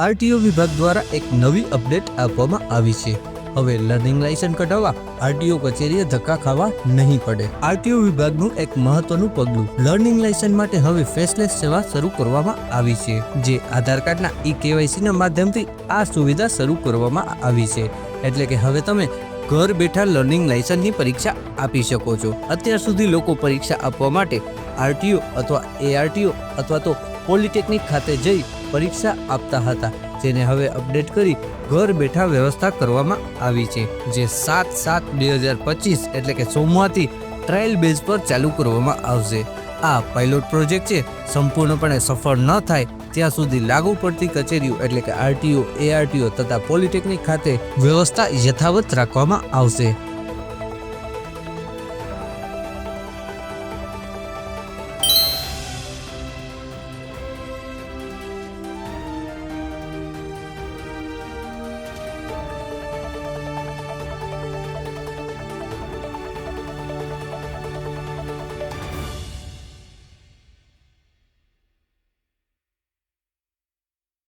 RTO વિભાગ દ્વારા એક નવી અપડેટ આપવામાં આવી છે. હવે લર્નિંગ લાયસન્સ કઢાવવા, આરટીઓ કચેરીએ ધક્કા ખાવા નહીં પડે. આરટીઓ વિભાગનું એક મહત્વનું પગલું, લર્નિંગ લાયસન્સ માટે હવે ફેસલેસ સેવા શરૂ કરવામાં આવી છે, જે આધાર કાર્ડના ઈ કેવાયસીના માધ્યમથી આ સુવિધા શરૂ કરવામાં આવી છે. એટલે કે હવે તમે ઘર બેઠા લર્નિંગ લાયસન્સની પરીક્ષા આપી શકો છો. અત્યાર સુધી લોકો પરીક્ષા આપવા માટે આરટીઓ અથવા એઆરટીઓ અથવા તો પોલિટેકનિક ખાતે જઈ પરીક્ષા આપતા હતા, જેને હવે અપડેટ કરી ઘર બેઠા વ્યવસ્થા કરવામાં આવી છે, જે સાત સાત બે હજાર પચીસ એટલે કે સોમવારથી ટ્રાયલ બેઝ પર ચાલુ કરવામાં આવશે. આ પાયલોટ પ્રોજેક્ટ છે, સંપૂર્ણપણે સફળ ન થાય, ત્યાં સુધી લાગુ પડતી કચેરીઓ એટલે કે આરટીઓ, એઆરટીઓ તથા પોલિટેકનિક ખાતે વ્યવસ્થા યથાવત રાખવામાં આવશે.